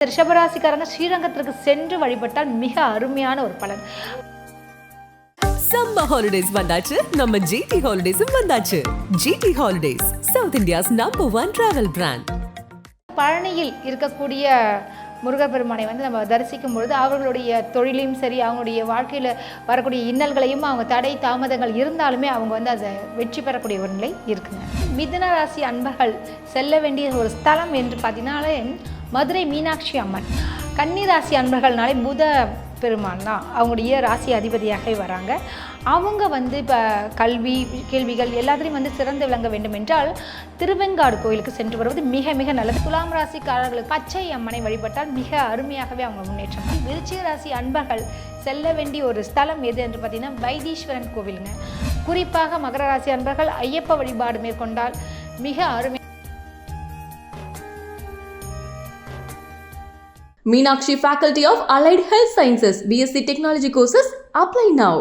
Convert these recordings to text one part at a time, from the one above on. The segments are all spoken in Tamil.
ரிஷபராசிக்காரங்க ஸ்ரீரங்கத்திற்கு சென்று வழிபட்டால் மிக அருமையான ஒரு பலன். சம்மர் ஹாலிடேஸ் வந்தாச்சு. நம்ம ஜிடி ஹாலிடேஸும் வந்தாச்சு. GT holidays south India's number one travel brand பழனியில் இருக்கக்கூடிய முருகப்பெருமானை வந்து நம்ம தரிசிக்கும் பொழுது அவர்களுடைய தொழிலையும் சரி அவங்களுடைய வாழ்க்கையில் வரக்கூடிய இன்னல்களையும் அவங்க தடை தாமதங்கள் இருந்தாலுமே அவங்க வந்து அதை வெற்றி பெறக்கூடிய ஒரு நிலை இருக்குங்க. மிதுன ராசி அன்பர்கள் செல்ல வேண்டிய ஒரு ஸ்தலம் என்று பார்த்தீங்கன்னாலே மதுரை மீனாட்சி அம்மன். கன்னிராசி அன்பர்கள்னாலே புத பெருமான் தான். அவங்களுடைய ராசி அதிபதியாக வராங்க. அவங்க வந்து இப்போ கல்வி கேள்விகள் எல்லாத்துலேயும் வந்து சிறந்து விளங்க வேண்டும் என்றால் திருவெங்காடு கோயிலுக்கு சென்று வருவது மிக மிக நல்லது. துலாம் ராசிக்காரர்களுக்கு பச்சை அம்மனை வழிபட்டால் மிக அருமையாகவே அவங்க முன்னேற்றம் விருச்சிக ராசி அன்பர்கள் செல்ல வேண்டிய ஒரு ஸ்தலம் எது என்று பார்த்தீங்கன்னா வைத்தீஸ்வரன் கோவிலுங்க. குறிப்பாக மகர ராசி அன்பர்கள் ஐயப்ப வழிபாடு மேற்கொண்டால் மிக அருமை Meenakshi Faculty of Allied Health Sciences, BSc Technology courses, apply now.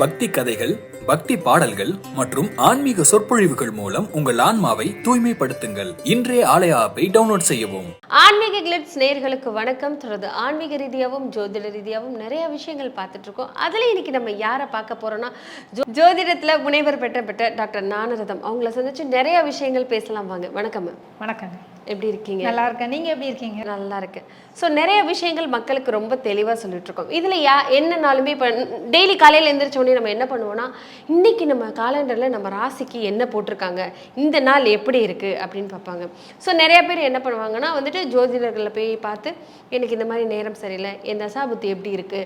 பக்தி கதைகள் பக்தி பாடல்கள் மற்றும் ஆன்மீக சொற்பொழிவுகள் மூலம் உங்கள் ஆன்மாவை தூய்மைப்படுத்துங்கள். இன்றைய ஆலய ஆப்பை டவுன்லோட் செய்யவும். ஆன்மீக கிளிட்ஸ் நேயர்களுக்கு வணக்கம். தொடர்ந்து ஆன்மீக ரீதியாகவும் ஜோதிட ரீதியாகவும் நிறைய விஷயங்கள் பார்த்துட்டு இருக்கோம். அதில் இன்னைக்கு நம்ம யாரை பார்க்க போறோம்னா ஜோ ஜோதிடத்தில் முனைவர் பெற்ற பெற்ற டாக்டர் ஞானரதம் அவங்கள சந்திச்சு நிறைய விஷயங்கள் பேசலாம் வாங்க. வணக்கம் மேம் வணக்கங்க எப்படி இருக்கீங்க? நல்லா இருக்கேன் நீங்கள் எப்படி இருக்கீங்க? நல்லா இருக்கு ஸோ நிறைய விஷயங்கள் மக்களுக்கு ரொம்ப தெளிவாக சொல்லிட்டு இருக்கோம் இதில் யா என்னனாலுமே இப்போ டெய்லி காலையில் எந்திரிச்ச உடனே நம்ம என்ன பண்ணுவோம்னா இன்னைக்கு நம்ம காலண்டரில் நம்ம ராசிக்கு என்ன போட்டிருக்காங்க? இந்த நாள் எப்படி இருக்கு? அப்படின்னு பார்ப்பாங்க. ஸோ நிறைய பேர் என்ன பண்ணுவாங்கன்னா வந்துட்டு ஜோதிடர்களை போய் பார்த்து எனக்கு இந்த மாதிரி நேரம் சரியில்லை. என் தசாபுத்தி எப்படி இருக்கு?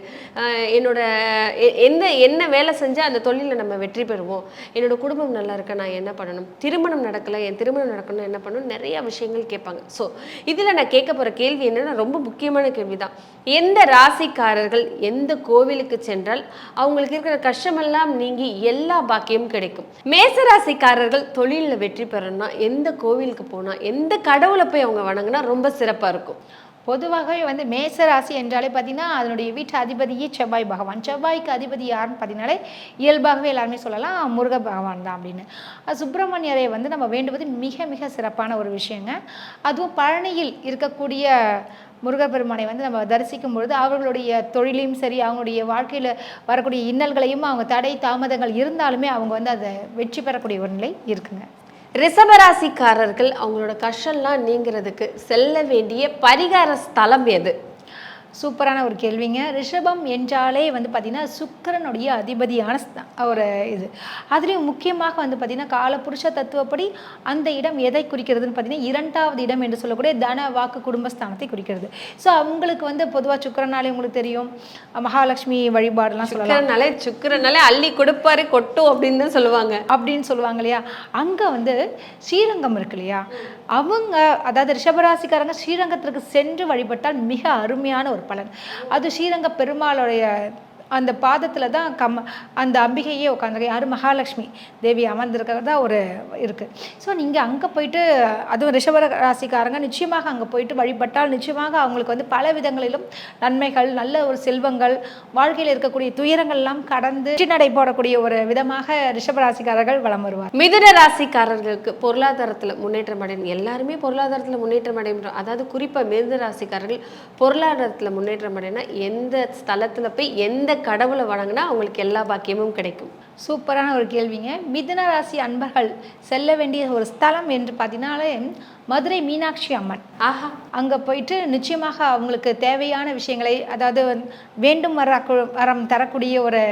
என்னோட எந்த என்ன வேலை செஞ்சால் அந்த தொழிலில் நம்ம வெற்றி பெறுவோம்? என்னோட குடும்பம் நல்லா இருக்க? நான் என்ன பண்ணணும்? திருமணம் நடக்கலை. என் திருமணம் நடக்கணும் என்ன பண்ணணும்? நிறைய விஷயங்கள் கேட்பாங்க. ஸோ இதில் நான் கேட்க போகிற கேள்வி என்னன்னா ரொம்ப முக்கியமான கேள்வி தான் எந்த ராசிக்காரர்கள் எந்த கோவிலுக்கு சென்றால் அவங்களுக்கு இருக்கிற கஷ்டமெல்லாம் நீங்கி எல்லா பாக்கியமும் கிடைக்கும். மேச ராசிக்காரர்கள் தொழிலில் வெற்றி பெறணும்னா எந்த கோவிலுக்கு போனால் எந்த கடவுளை போய் அவங்க வணங்கினா ரொம்ப சிறப்பாக இருக்கும். பொதுவாகவே வந்து மேச ராசி என்றாலே பார்த்தீங்கன்னா அதனுடைய வீட்டு அதிபதியே செவ்வாய் பகவான். செவ்வாய்க்கு அதிபதி யாருன்னு பார்த்தீங்கனாலே இயல்பாகவே எல்லாருமே சொல்லலாம் முருக பகவான் தான் அப்படின்னு. சுப்பிரமணியரை வந்து நம்ம வேண்டுவது மிக மிக சிறப்பான ஒரு விஷயங்க. அதுவும் பழனியில் இருக்கக்கூடிய முருகப்பெருமானை வந்து நம்ம தரிசிக்கும் பொழுது அவர்களுடைய தொழிலையும் சரி அவங்களுடைய வாழ்க்கையில் வரக்கூடிய இன்னல்களையும் அவங்க தடை தாமதங்கள் இருந்தாலுமே அவங்க வந்து அதை வெற்றி பெறக்கூடிய ஒரு நிலை இருக்குங்க. ரிஷபராசிக்காரர்கள் அவங்களோட கஷ்டம்லாம் நீங்கிறதுக்கு செல்ல வேண்டிய பரிகார ஸ்தலம் எது? சூப்பரான ஒரு கேள்விங்க. ரிஷபம் என்றாலே வந்து பார்த்திங்கன்னா சுக்கிரனுடைய அதிபதியான ஒரு இது. அதுலேயும் முக்கியமாக வந்து பார்த்திங்கன்னா காலபுருஷ தத்துவப்படி அந்த இடம் எதை குறிக்கிறதுன்னு பார்த்தீங்கன்னா இரண்டாவது இடம் என்று சொல்லக்கூடிய தன வாக்கு குடும்பஸ்தானத்தை குறிக்கிறது. ஸோ அவங்களுக்கு வந்து பொதுவாக சுக்கிரனாலே உங்களுக்கு தெரியும். மகாலட்சுமி வழிபாடுலாம் சுக்கரனாலே சுக்கரனாலே அள்ளி கொடுப்பாரு கொட்டும் அப்படின்னு தான் சொல்லுவாங்க. அப்படின்னு சொல்லுவாங்க இல்லையா? அங்கே வந்து ஸ்ரீரங்கம் இருக்கு இல்லையா? அவங்க அதாவது ரிஷபராசிக்காரங்க ஸ்ரீரங்கத்திற்கு சென்று வழிபட்டால் மிக அருமையான ஒரு பலன். அது ஸ்ரீரங்க பெருமாளுடைய அந்த பாதத்தில் தான் கம் அந்த அம்பிகையே உட்காந்துருக்கு யார்? மகாலட்சுமி தேவி அமர்ந்திருக்கிறதா ஒரு இருக்குது ஸோ நீங்கள் அங்கே போயிட்டு அதுவும் ரிஷப ராசிக்காரங்க நிச்சயமாக அங்கே போயிட்டு வழிபட்டால் நிச்சயமாக அவங்களுக்கு வந்து பல விதங்களிலும் நன்மைகள் நல்ல ஒரு செல்வங்கள் வாழ்க்கையில் இருக்கக்கூடிய துயரங்கள்லாம் கடந்து நடை போடக்கூடிய ஒரு விதமாக ரிஷபராசிக்காரர்கள் வலம் வருவார் மிதுன ராசிக்காரர்களுக்கு பொருளாதாரத்தில் முன்னேற்றம் அடையும். எல்லாருமே பொருளாதாரத்தில் முன்னேற்றம் அடையும் அதாவது குறிப்பாக மிதுன ராசிக்காரர்கள் பொருளாதாரத்தில் முன்னேற்றம் அடையினா எந்த ஸ்தலத்தில் போய் எந்த கடவுளை வணங்கினா அவங்களுக்கு எல்லா பாக்கியமும் கிடைக்கும். சூப்பரான ஒரு கேள்விங்க. மிதுன ராசி அன்பர்கள் செல்ல வேண்டிய ஒரு ஸ்தலம் என்று பார்த்தீங்கன்னாலே மதுரை மீனாட்சி அம்மன். ஆஹா. அங்கே போயிட்டு நிச்சயமாக அவங்களுக்கு தேவையான விஷயங்களை அதாவது வேண்டும் வர வரம் தரக்கூடிய ஒரு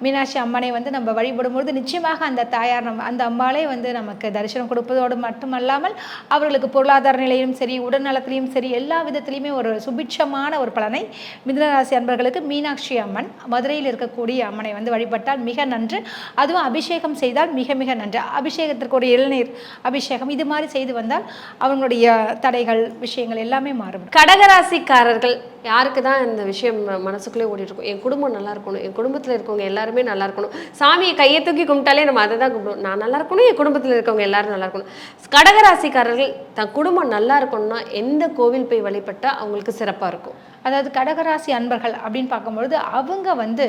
மீனாட்சி அம்மனை வந்து நம்ம வழிபடும்பொழுது நிச்சயமாக அந்த தாயார் நம்ம அந்த அம்பாளே வந்து நமக்கு தரிசனம் கொடுப்பதோடு மட்டுமல்லாமல் அவர்களுக்கு பொருளாதார நிலையிலும் சரி உடல்நலத்திலையும் சரி எல்லா விதத்திலையுமே ஒரு சுபிட்சமான ஒரு பலனை மிதுனராசி அன்பர்களுக்கு மீனாட்சி அம்மன் மதுரையில் இருக்கக்கூடிய அம்மனை வந்து வழிபட்டால் மிக நன்று. அதுவும் அபிஷேகம் செய்தால் மிக மிக நன்று. அபிஷேகத்திற்கு ஒரு இளநீர் அபிஷேகம் இது மாதிரி செய்து வந்தால் அவங்களுடைய தடைகள் விஷயங்கள் எல்லாமே மாறுபடும். கடகராசிக்காரர்கள் யாருக்கு தான் இந்த விஷயம் மனசுக்குள்ளே ஓடிட்டு இருக்கும் என் குடும்பம் நல்லா இருக்கணும் என் குடும்பத்தில் இருக்கவங்க எல்லாருமே நல்லா இருக்கணும். சாமியை கையை தூக்கி கும்பிட்டாலே நம்ம அதை தான் கும்பிடுவோம். நான் நல்லா இருக்கணும் என் குடும்பத்தில் இருக்கவங்க எல்லாரும் நல்லா இருக்கணும். கடகராசிக்காரர்கள் தன் குடும்பம் நல்லா இருக்கணும்னா எந்த கோவில் போய் வழிபட்டா அவங்களுக்கு சிறப்பாக இருக்கும்? அதாவது கடகராசி அன்பர்கள் அப்படின்னு பார்க்கும்பொழுது அவங்க வந்து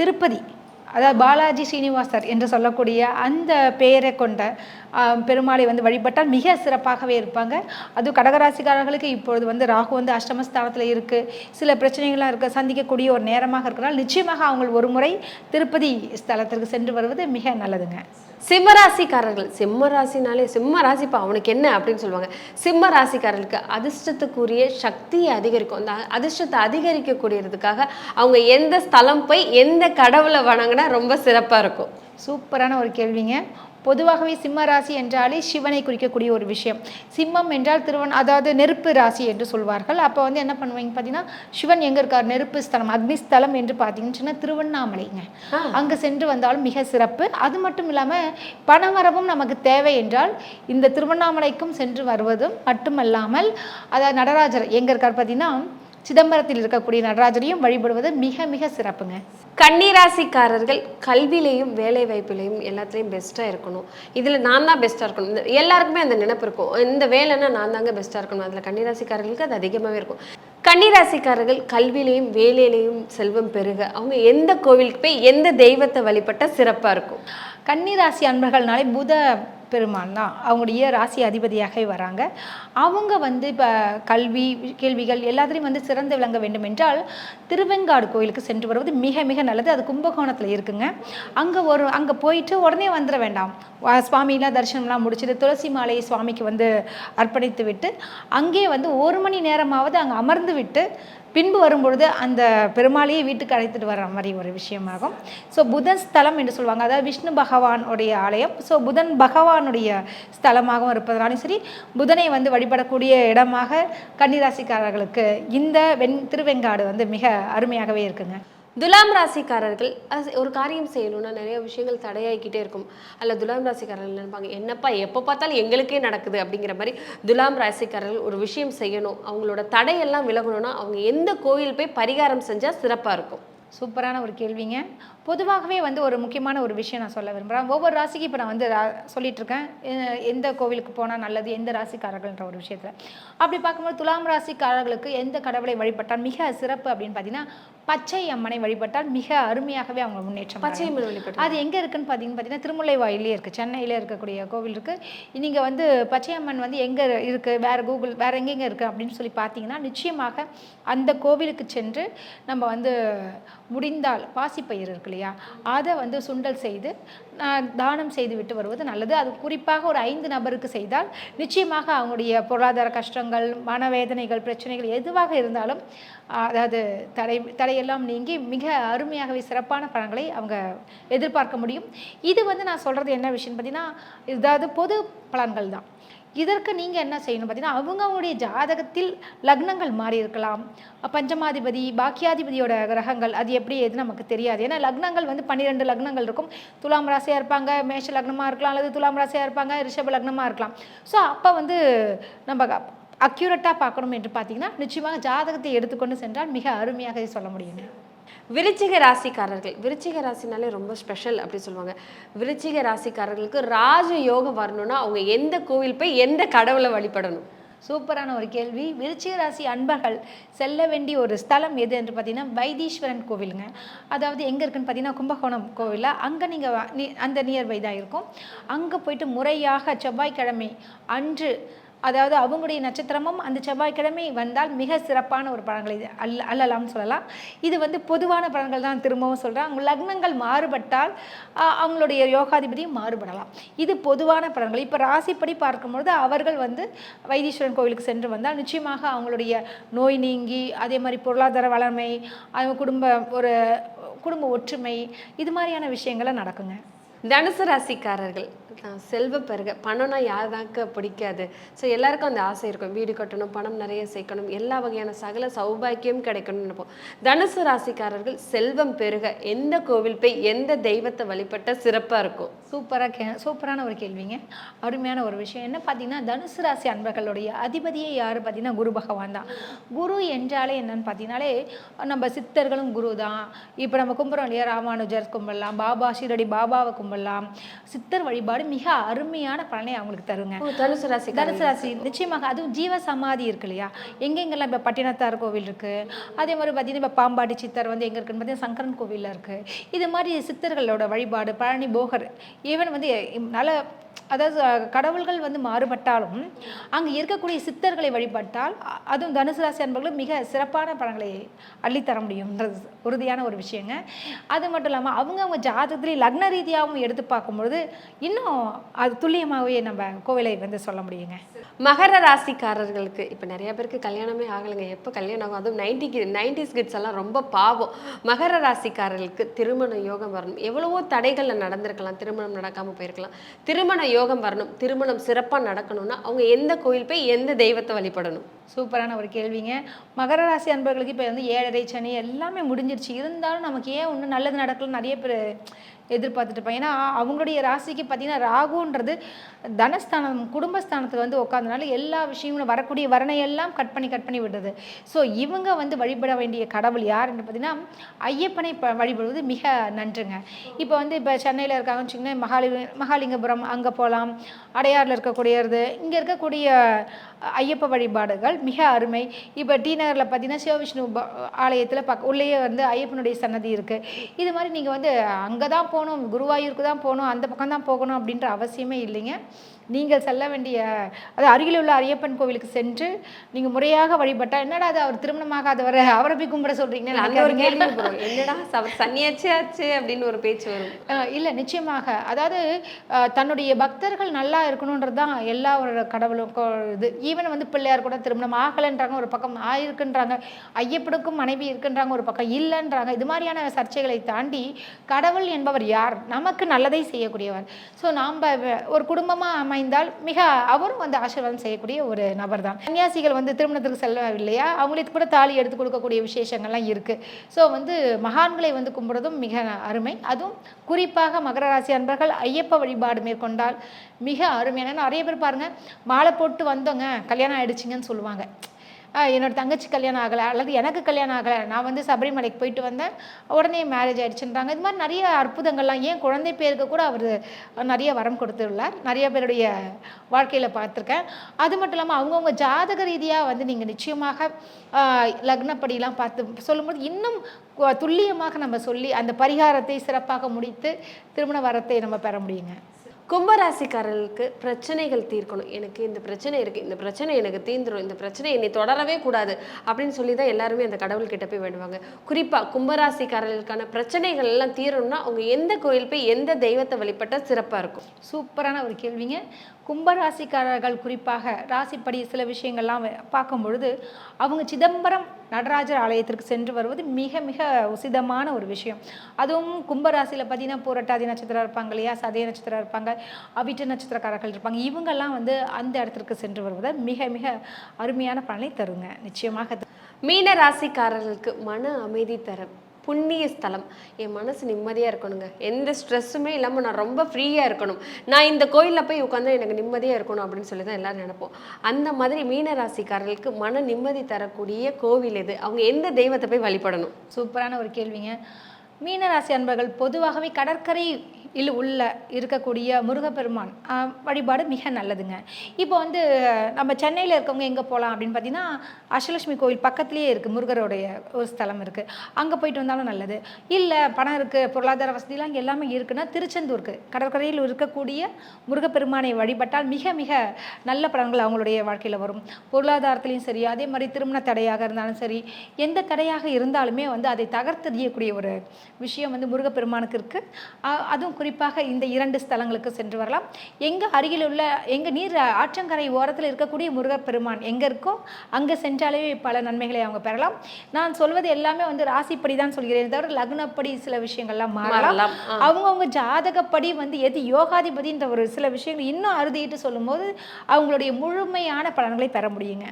திருப்பதி அதாவது பாலாஜி ஸ்ரீனிவாசர் என்று சொல்லக்கூடிய அந்த பெயரை கொண்ட பெருமாளை வந்து வழிபட்டால் மிக சிறப்பாகவே இருப்பாங்க. அதுவும் கடகராசிக்காரர்களுக்கு இப்பொழுது வந்து ராகு வந்து அஷ்டமஸ்தானத்தில் இருக்குது சில பிரச்சனைகளாக இருக்க சந்திக்கக்கூடிய ஒரு நேரமாக இருக்கிறனால நிச்சயமாக அவங்க ஒரு முறை திருப்பதி ஸ்தலத்திற்கு சென்று வருவது மிக நல்லதுங்க. சிம்மராசிக்காரர்கள். சிம்ம ராசினாலே சிம்ம ராசிப்பா அவனுக்கு என்ன அப்படின்னு சொல்லுவாங்க. சிம்ம ராசிக்காரர்களுக்கு அதிர்ஷ்டத்துக்குரிய சக்தியை அதிகரிக்கும். அந்த அதிர்ஷ்டத்தை அதிகரிக்கக்கூடியதுக்காக அவங்க எந்த ஸ்தலம் போய் எந்த கடவுளை வணங்கினா ரொம்ப சிறப்பாக இருக்கும். சூப்பரான ஒரு கேள்விங்க. பொதுவாகவே சிம்ம ராசி என்றாலே சிவனை குறிக்கக்கூடிய ஒரு விஷயம். சிம்மம் என்றால் திருவன் அதாவது நெருப்பு ராசி என்று சொல்வார்கள். அப்போ வந்து என்ன பண்ணுவாங்க பார்த்தீங்கன்னா சிவன் எங்கே இருக்கார்? நெருப்பு ஸ்தலம் அக்னி ஸ்தலம் என்று பார்த்தீங்கன்னு திருவண்ணாமலைங்க. அங்கே சென்று வந்தாலும் மிக சிறப்பு. அது மட்டும் இல்லாமல் பணவரவும் நமக்கு தேவை என்றால் இந்த திருவண்ணாமலைக்கும் சென்று வருவதும் மட்டுமல்லாமல் அதாவது நடராஜர் எங்கே இருக்கார் பார்த்தீங்கன்னா சிதம்பரத்தில் இருக்கக்கூடிய நடராஜரையும் வழிபடுவது மிக மிக சிறப்புங்க. கன்னிராசிக்காரர்கள் கல்வியிலையும் வேலை வாய்ப்பிலையும் எல்லாத்துலேயும் பெஸ்ட்டாக இருக்கணும். இதில் நான் தான் பெஸ்ட்டாக இருக்கணும். இந்த எல்லாருக்குமே அந்த நினைப்பு இருக்கும். இந்த வேலைன்னா நான் தாங்க பெஸ்ட்டாக இருக்கணும். அதில் கன்னிராசிக்காரர்களுக்கு அது அதிகமாகவே இருக்கும். கன்னிராசிக்காரர்கள் கல்வியிலையும் வேலையிலையும் செல்வம் பெருக அவங்க எந்த கோவிலுக்கு போய் எந்த தெய்வத்தை வழிபட்டா சிறப்பாக இருக்கும்? கன்னிராசி அன்பர்கள்னாலே புத பெருமான் தான். அவங்களுடைய ராசி அதிபதியாகவே வராங்க. அவங்க வந்து இப்போ கல்வி கேள்விகள் எல்லாத்துலேயும் வந்து சிறந்து விளங்க வேண்டும் என்றால் திருவெங்காடு கோயிலுக்கு சென்று வருவது மிக மிக நல்லது. அது கும்பகோணத்தில் இருக்குங்க. அங்கே ஒரு அங்கே போயிட்டு உடனே வந்துட வேண்டாம். சுவாமியெலாம் சுவாமிலாம் தரிசனம்லாம் முடிச்சுட்டு துளசி மாலையை சுவாமிக்கு வந்து அர்ப்பணித்து விட்டு அங்கே வந்து ஒரு மணி நேரமாவது அங்கே அமர்ந்து விட்டு பின்பு வரும்பொழுது அந்த பெருமாளையே வீட்டுக்கு அழைத்துட்டு வர்ற மாதிரி ஒரு விஷயமாகும். ஸோ புதன் ஸ்தலம் என்று சொல்லுவாங்க. அதாவது விஷ்ணு பகவானுடைய ஆலயம். ஸோ புதன் பகவானுடைய ஸ்தலமாகவும் இருப்பதனாலும் சரி புதனை வந்து வழிபடக்கூடிய இடமாக கன்னிராசிக்காரர்களுக்கு இந்த வெண் திருவெங்காடு வந்து மிக அருமையாகவே இருக்குங்க. துலாம் ராசிக்காரர்கள் அது ஒரு காரியம் செய்யணும்னா நிறைய விஷயங்கள் தடையாகிக்கிட்டே இருக்கும். அல்ல துலாம் ராசிக்காரர்கள் நினைப்பாங்க? என்னப்பா எப்போ பார்த்தாலும் எங்களுக்கே நடக்குது அப்படிங்கிற மாதிரி துலாம் ராசிக்காரர்கள் ஒரு விஷயம் செய்யணும். அவங்களோட தடையெல்லாம் விலகணும்னா அவங்க எந்த கோயில் போய் பரிகாரம் செஞ்சால் சிறப்பாக இருக்கும். சூப்பரான ஒரு கேள்விங்க. பொதுவாகவே வந்து ஒரு முக்கியமான ஒரு விஷயம் நான் சொல்ல விரும்புகிறேன் ஒவ்வொரு ராசிக்கு இப்போ நான் வந்து ரா- எ- எந்த கோவிலுக்கு போனால் நல்லது எந்த ராசிக்காரர்கள்ன்ற ஒரு விஷயத்தில். அப்படி பார்க்கும்போது துலாம் ராசிக்காரர்களுக்கு எந்த கடவுளை வழிபட்டால் மிக சிறப்பு அப்படின்னு பார்த்தீங்கன்னா பச்சை அம்மனை வழிபட்டால் மிக அருமையாகவே அவங்க முன்னேற்றம் பச்சை. அம்மன் வழிபட்டு அது எங்கே இருக்குன்னு பார்த்தீங்கன்னு பார்த்தீங்கன்னா திருமுல்லை வாயிலே இருக்குது சென்னையில் இருக்கக்கூடிய கோவில் இருக்குது நீங்கள் வந்து பச்சையம்மன் வந்து எங்கே இருக்குது வேறு கூகுள் வேறு எங்கெங்கே இருக்குது அப்படின்னு சொல்லி பார்த்தீங்கன்னா நிச்சயமாக அந்த கோவிலுக்கு சென்று நம்ம வந்து முடிந்தால் பாசிப்பயிர் இருக்கு இல்லையா? அதை வந்து சுண்டல் செய்து தானம் செய்து விட்டு வருவது நல்லது. அது குறிப்பாக ஒரு ஐந்து நபருக்கு செய்தால் நிச்சயமாக அவங்களுடைய பொருளாதார கஷ்டங்கள் மனவேதனைகள் பிரச்சனைகள் எதுவாக இருந்தாலும் அதாவது தடை தடையெல்லாம் நீங்கி மிக அருமையாகவே சிறப்பான பலன்களை அவங்க எதிர்பார்க்க முடியும். இது வந்து நான் சொல்கிறது என்ன விஷயம்னு பார்த்தீங்கன்னா இதாவது பொது பலன்கள் தான். இதற்கு நீங்கள் என்ன செய்யணும்? பார்த்தீங்கன்னா அவங்கவுங்களுடைய ஜாதகத்தில் லக்னங்கள் மாறி இருக்கலாம். பஞ்சமாதிபதி பாக்கியாதிபதியோட கிரகங்கள் அது எப்படி எது நமக்கு தெரியாது. ஏன்னா லக்னங்கள் வந்து பன்னிரெண்டு லக்னங்கள் இருக்கும். துலாம் ராசியாக இருப்பாங்க மேஷ லக்னமாக இருக்கலாம் அல்லது துலாம் ராசியாக இருப்பாங்க ரிஷப லக்னமாக இருக்கலாம். ஸோ அப்போ வந்து நம்ம அக்யூரேட்டாக பார்க்கணும் என்று பார்த்தீங்கன்னா நிச்சயமாக ஜாதகத்தை எடுத்துக்கொண்டு சென்றால் மிக அருமையாக சொல்ல முடியும். விருச்சிக ராசிக்காரர்கள். விருச்சிக ராசினாலே ரொம்ப ஸ்பெஷல் அப்படின்னு சொல்லுவாங்க. விருச்சிக ராசிக்காரர்களுக்கு ராஜ யோகம் வரணும்னா அவங்க எந்த கோவில் போய் எந்த கடவுளை வழிபடணும்? சூப்பரான ஒரு கேள்வி. விருச்சிக ராசி அன்பர்கள் செல்ல வேண்டிய ஒரு ஸ்தலம் எது என்று பார்த்தீங்கன்னா வைத்தீஸ்வரன் கோவிலுங்க. அதாவது எங்கே இருக்குன்னு பார்த்தீங்கன்னா கும்பகோணம் கோவிலில். அங்கே நீங்கள் அந்த நியர்பை தான் இருக்கும். அங்கே போயிட்டு முறையாக செவ்வாய்க்கிழமை அன்று அதாவது அவங்களுடைய நட்சத்திரமும் அந்த செவ்வாய்க்கிழமை வந்தால் மிக சிறப்பான ஒரு பலன்களை இது. அல்ல அல்லலாம்னு சொல்லலாம். இது வந்து பொதுவான பலன்கள் தான் திரும்பவும் சொல்கிறேன் அவங்க லக்னங்கள் மாறுபட்டால் அவங்களுடைய யோகாதிபதியும் மாறுபடலாம். இது பொதுவான பலன்கள். இப்போ ராசிப்படி பார்க்கும்பொழுது அவர்கள் வந்து வைத்தீஸ்வரன் கோவிலுக்கு சென்று வந்தால் நிச்சயமாக அவங்களுடைய நோய் நீங்கி அதே மாதிரி பொருளாதார வளமை அவங்க குடும்ப ஒரு குடும்ப ஒற்றுமை இது மாதிரியான விஷயங்கள்லாம் நடக்குங்க. தனுசு ராசிக்காரர்கள். நான் செல்வ பெருக. பணம்னா யாருதாக்க பிடிக்காது. ஸோ எல்லாருக்கும் அந்த ஆசை இருக்கும். வீடு கட்டணும் பணம் நிறைய சேர்க்கணும் எல்லா வகையான சகல சௌபாக்கியம் கிடைக்கணும்னு நினைப்போம். தனுசு ராசிக்காரர்கள் செல்வம் பெருக. எந்த கோவில் போய் எந்த தெய்வத்தை வழிபட்ட சிறப்பாக இருக்கும்? சூப்பராக கே சூப்பரான ஒரு கேள்விங்க. அருமையான ஒரு விஷயம். என்ன பார்த்தீங்கன்னா தனுசு ராசி அன்பர்களுடைய அதிபதியே யார் பார்த்தீங்கன்னா குரு பகவான் தான். குரு என்றாலே என்னன்னு பார்த்தீங்கன்னாலே நம்ம சித்தர்களும் குரு தான். இப்போ நம்ம கும்புறோம் இல்லையா ராமானுஜர் கும்பிடலாம் பாபா ஷீரடி பாபாவை கும்பிடலாம் கொள்ளலாம் சித்தர் வழிபாடு மிக அருமையான பலனை அவங்களுக்கு தருங்க. தனுசு ராசி தனுசு ராசி. நிச்சயமாக அதுவும் ஜீவ சமாதி இருக்கு இல்லையா? எங்கெங்கெல்லாம் இப்போ பட்டினத்தார் கோவில் இருக்கு? அதே மாதிரி பார்த்தீங்கன்னா இப்போ பாம்பாடி சித்தர் வந்து எங்கே இருக்குன்னு பார்த்தீங்கன்னா சங்கரன் கோவிலில் இருக்கு. இது மாதிரி சித்தர்களோட வழிபாடு பழனி போகர் ஈவன் வந்து நல்ல அதாவது கடவுள்கள் வந்து மாறுபட்டாலும் அங்கே இருக்கக்கூடிய சித்தர்களை வழிபட்டால் அதுவும் தனுசு ராசி அன்பர்களும் மிக சிறப்பான பலன்களை அள்ளித்தர முடியும்ன்றது உறுதியான ஒரு விஷயங்க. அது மட்டும் இல்லாமல் அவங்க அவங்க ஜாதகத்திலே லக்ன ரீதியாகவும் எடுத்து பார்க்கும்பொழுது இன்னும் அது துல்லியமாகவே நம்ம கோவிலை வந்து சொல்ல முடியுங்க. மகர ராசிக்காரர்களுக்கு இப்போ நிறைய பேருக்கு கல்யாணமே ஆகலைங்க. எப்போ கல்யாணம் ஆகும்? அதுவும் நைன்டி நைன்டிஸ் கிட்ஸ் எல்லாம் ரொம்ப பாவம். மகர ராசிக்காரர்களுக்கு திருமண யோகம் வரணும். எவ்வளவோ தடைகளில் நடந்திருக்கலாம். திருமணம் நடக்காமல் போயிருக்கலாம். திருமண யோகம் வரணும். திருமணம் சிறப்பாக நடக்கணும்னா அவங்க எந்த கோயில் போய் எந்த தெய்வத்தை வழிபடணும்? சூப்பரான ஒரு கேள்விங்க. மகர ராசி அன்பர்களுக்கு இப்போ வந்து ஏழரை சனி எல்லாமே முடிஞ்சிருச்சு. இருந்தாலும் நமக்கு ஏன் ஒன்றும் நல்லது நடக்கலன்னு நிறைய பேர் எதிர்பார்த்துட்டு இருப்பாங்க. ஏன்னா அவங்களுடைய ராசிக்கு பார்த்தீங்கன்னா ராகுன்றது தனஸ்தானம் குடும்பஸ்தானத்தில் வந்து உட்காந்தனால எல்லா விஷயங்களும் வரக்கூடிய வரணை எல்லாம் கட் பண்ணி கட் பண்ணி விடுறது. ஸோ இவங்க வந்து வழிபட வேண்டிய கடவுள் யாருன்னு பார்த்தீங்கன்னா ஐயப்பனை ப- வழிபடுவது மிக நன்றுங்க. இப்போ வந்து இப்போ சென்னையில் இருக்காங்கன்னு வச்சுக்கோங்களேன் மகாலி மகாலிங்கபுரம் அங்கே போகலாம் அடையாறில் இருக்கக்கூடியது இங்கே இருக்கக்கூடிய ஐயப்ப வழிபாடுகள் மிக அருமை. இப்போ டி நகரில் பார்த்தீங்கன்னா சிவவிஷ்ணு ப- ஆலயத்தில் பக் உள்ளேயே வந்து ஐயப்பனுடைய சன்னதி இருக்குது இது மாதிரி நீங்கள் வந்து அங்கே தான் போகணும் குருவாயூருக்கு தான் போகணும் அந்த பக்கம் தான் போகணும் அப்படின்ற அவசியமே இல்லைங்க. நீங்கள் செல்ல வேண்டிய அது அருகில் உள்ள ஐயப்பன் கோவிலுக்கு சென்று நீங்கள் முறையாக வழிபட்டால் என்னடா அது அவர் திருமணமாகாதவர் அவரை போய் கும்பிட சொல்கிறீங்கன்னு. என்னடா அவர் சன்னியாச்சு ஆச்சு அப்படின்னு ஒரு பேச்சு வரும். இல்ல நிச்சயமாக. அதாவது தன்னுடைய பக்தர்கள் நல்லா இருக்கணுன்றது தான் எல்லா ஒரு கடவுளுக்கும் இது. ஈவன் வந்து பிள்ளையார் கூட திருமணம் ஆகலைன்றாங்க ஒரு பக்கம் ஆயிருக்குன்றாங்க ஐயப்பனுக்கும் மனைவி இருக்குன்றாங்க ஒரு பக்கம் இல்லைன்றாங்க. இது மாதிரியான சர்ச்சைகளை தாண்டி கடவுள் என்பவர் யார்? நமக்கு நல்லதை செய்யக்கூடியவர். ஸோ நாம் ஒரு குடும்பமாக அமைந்தால் மிக அவரும் வந்து ஆசீர்வாதம் செய்யக்கூடிய ஒரு நபர் தான் சன்னியாசிகள் வந்து திருமணத்துக்கு செல்லவில்லையா? அவங்களுக்கு கூட தாலி எடுத்து கொடுக்கக்கூடிய விசேஷங்கள்லாம் இருக்குது ஸோ வந்து மகான்களை வந்து கும்பிடுறதும் மிக அருமை. அதுவும் குறிப்பாக மகர ராசி அன்பர்கள் ஐயப்ப வழிபாடு மேற்கொண்டால் மிக அருமையான. நிறைய பேர் பாருங்கள் மாலை போட்டு வந்தோங்க கல்யாணம் ஆயிடுச்சிங்கன்னு சொல்லுவாங்க. என்னோடய தங்கச்சி கல்யாணம் ஆகலை அல்லது எனக்கு கல்யாணம் ஆகலை. நான் வந்து சபரிமலைக்கு போயிட்டு வந்தேன். உடனே மேரேஜ் ஆயிடுச்சுன்றாங்க. இது மாதிரி நிறைய அற்புதங்கள்லாம் ஏன் குழந்தை பேருக்கு கூட அவர் நிறைய வரம் கொடுத்துள்ளார் நிறைய பேருடைய வாழ்க்கையில் பார்த்துருக்கேன். அது மட்டும் இல்லாமல் அவங்கவுங்க ஜாதக ரீதியாக வந்து நீங்கள் நிச்சயமாக லக்னப்படியெலாம் பார்த்து சொல்லும்போது இன்னும் துல்லியமாக நம்ம சொல்லி அந்த பரிகாரத்தை சிறப்பாக முடித்து திருமண வரத்தை நம்ம பெற முடியுங்க. கும்பராசிக்காரர்களுக்கு பிரச்சனைகள் தீர்க்கணும். எனக்கு இந்த பிரச்சனை இருக்கு இந்த பிரச்சனை எனக்கு தீந்துடும் இந்த பிரச்சனை என்னை தொடரவே கூடாது அப்படின்னு சொல்லி தான் எல்லாருமே அந்த கடவுள் கிட்ட போய் வேண்டுவாங்க. குறிப்பாக கும்பராசிக்காரர்களுக்கான பிரச்சனைகள் எல்லாம் தீரணும்னா அவங்க எந்த கோயில் போய் எந்த தெய்வத்தை வழிபட்டால் சிறப்பாக இருக்கும்? சூப்பரான ஒரு கேள்விங்க. கும்பராசிக்காரர்கள் குறிப்பாக ராசிப்படி சில விஷயங்கள்லாம் வ- பார்க்கும் பொழுது அவங்க சிதம்பரம் நடராஜர் ஆலயத்திற்கு சென்று வருவது மிக மிக உசிதமான ஒரு விஷயம். அதுவும் கும்பராசியில் பார்த்தீங்கன்னா பூரட்டாதி நட்சத்திரம் இருப்பாங்க இல்லையா? சதய நட்சத்திரம் இருப்பாங்க அவிட்ட நட்சத்திரக்காரர்கள் இருப்பாங்க. இவங்கெல்லாம் வந்து அந்த இடத்திற்கு சென்று வருவதை மிக மிக அருமையான பலனை தருங்க. நிச்சயமாக மீன ராசிக்காரர்களுக்கு மன அமைதி தரும். புண்ணிய ஸ்தலம். என் மனசு நிம்மதியாக இருக்கணுங்க. எந்த ஸ்ட்ரெஸ்ஸுமே இல்லாமல் நான் ரொம்ப ஃப்ரீயாக இருக்கணும். நான் இந்த கோயிலில் போய் உட்காந்தா எனக்கு நிம்மதியாக இருக்கணும் அப்படின்னு சொல்லி தான் எல்லாரும் நினைப்போம். அந்த மாதிரி மீனராசிக்காரர்களுக்கு மன நிம்மதி தரக்கூடிய கோவில் எது? அவங்க எந்த தெய்வத்தை போய் வழிபடணும்? சூப்பரான ஒரு கேள்விங்க. மீனராசி அன்பர்கள் பொதுவாகவே கடற்கரை இல்லை உள்ள இருக்கக்கூடிய முருகப்பெருமான் வழிபாடு மிக நல்லதுங்க. இப்போ வந்து நம்ம சென்னையில் இருக்கவங்க எங்கே போகலாம் அப்படின்னு பார்த்தீங்கன்னா அஷ்டலட்சுமி கோவில் பக்கத்துலேயே இருக்குது முருகருடைய ஒரு ஸ்தலம் இருக்குது அங்கே போயிட்டு வந்தாலும் நல்லது. இல்லை பணம் இருக்குது பொருளாதார வசதிலாம் இங்கே எல்லாமே இருக்குன்னா திருச்செந்தூருக்கு கடற்கரையில் இருக்கக்கூடிய முருகப்பெருமானை வழிபட்டால் மிக மிக நல்ல பலன்கள் அவங்களுடைய வாழ்க்கையில் வரும். பொருளாதாரத்துலேயும் சரி அதே மாதிரி திருமண தடையாக இருந்தாலும் சரி எந்த தடையாக இருந்தாலுமே வந்து அதை தகர்த்தெறியக்கூடிய ஒரு விஷயம் வந்து முருகப்பெருமானுக்கு இருக்குது அதுவும் குறிப்பாக இந்த இரண்டு ஸ்தலங்களுக்கு சென்று வரலாம். எங்கே அருகில் உள்ள எங்கள் நீர் ஆற்றங்கரை ஓரத்தில் இருக்கக்கூடிய முருகப்பெருமான் எங்கே இருக்கோ அங்கே சென்றாலே பல நன்மைகளை அவங்க பெறலாம். நான் சொல்வது எல்லாமே வந்து ராசிப்படி தான் சொல்கிறேன். தவிர லக்னப்படி சில விஷயங்கள்லாம் மாறலாம். அவங்கவுங்க ஜாதகப்படி வந்து எது யோகாதிபதின்ற ஒரு சில விஷயங்கள் இன்னும் அறுதிட்டு சொல்லும்போது அவங்களுடைய முழுமையான பலன்களை பெற முடியுங்க.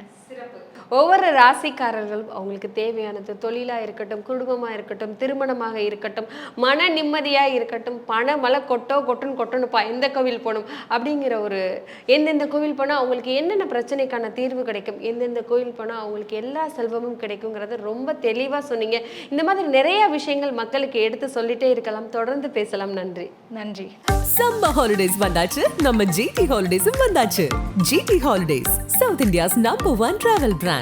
ஒவ்வொரு ராசிக்காரர்களும் அவங்களுக்கு தேவையானது தொழிலாக இருக்கட்டும் குடும்பமாக இருக்கட்டும் திருமணமாக இருக்கட்டும் மன நிம்மதியாக இருக்கட்டும் பண மலை கொட்டோ கொட்டுன்னு கொட்டணுப்பா எந்த கோவில் போகணும் அப்படிங்கிற ஒரு எந்தெந்த கோவில் போனால் அவங்களுக்கு என்னென்ன பிரச்சனைக்கான தீர்வு கிடைக்கும் எந்தெந்த கோவில் போனால் அவங்களுக்கு எல்லா செல்வமும் கிடைக்குங்கிறத ரொம்ப தெளிவாக சொன்னீங்க. இந்த மாதிரி நிறைய விஷயங்கள் மக்களுக்கு எடுத்து சொல்லிட்டே இருக்கலாம். தொடர்ந்து பேசலாம். நன்றி. நன்றி. சம்ம ஹாலிடேஸ் வந்தாச்சு. நம்ம ஜிடி ஹாலிடேஸும் வந்தாச்சு. GT holidays south India's number one travel brand